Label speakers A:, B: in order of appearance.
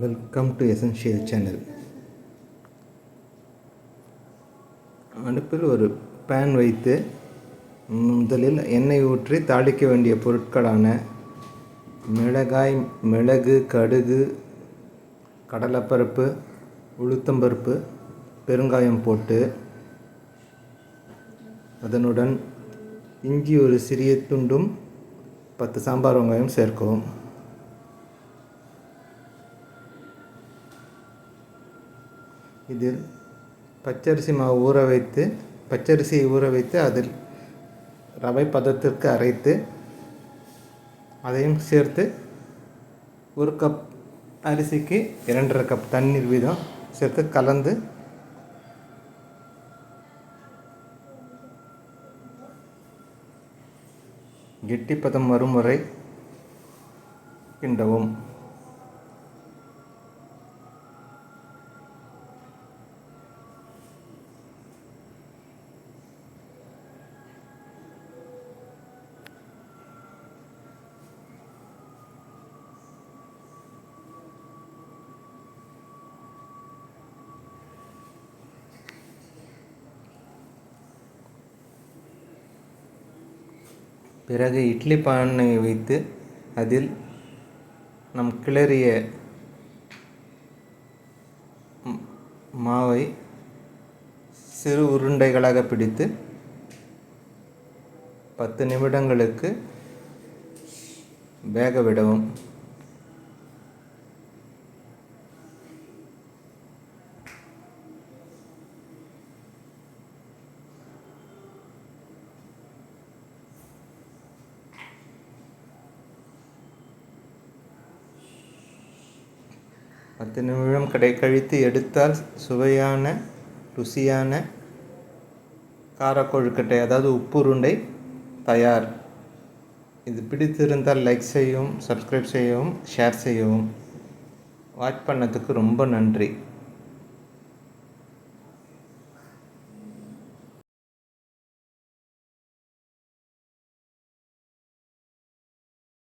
A: Welcome to essential channel அடுப்பில் ஒரு pan வைத்து முதலில் எண்ணெய் ஊற்றி தாளிக்க வேண்டிய பொருட்களான மிளகாய் மிளகு கடுகு கடலைப்பருப்பு உளுத்தம்பருப்பு பெருங்காயம் போட்டு அதனுடன் இஞ்சி ஒரு சிறிய துண்டும் பத்து சாம்பார் வெங்காயம் சேர்க்கவும். இதில் பச்சரிசி மாவு ஊற வைத்து பச்சரிசியை ஊற வைத்து அதில் ரவை பதத்திற்கு அரைத்து அதையும் சேர்த்து ஒரு கப் அரிசிக்கு இரண்டரை கப் தண்ணீர் வீதம் சேர்த்து கலந்து கெட்டிப்பதம் வரும் வரை கிண்டவும். பிறகு இட்லி பானை வைத்து அதில் நம் கிளறிய மாவை சிறு உருண்டைகளாக பிடித்து பத்து நிமிடங்களுக்கு வேக விடவும். பத்து நிமிடம் கடை கழித்து எடுத்தால் சுவையான ருசியான காரக்கொழுக்கட்டை அதாவது உப்புருண்டை தயார். இது பிடித்திருந்தால் லைக் செய்யவும் சப்ஸ்கிரைப் செய்யவும் ஷேர் செய்யவும். வாட்ச் பண்ணதுக்கு ரொம்ப நன்றி.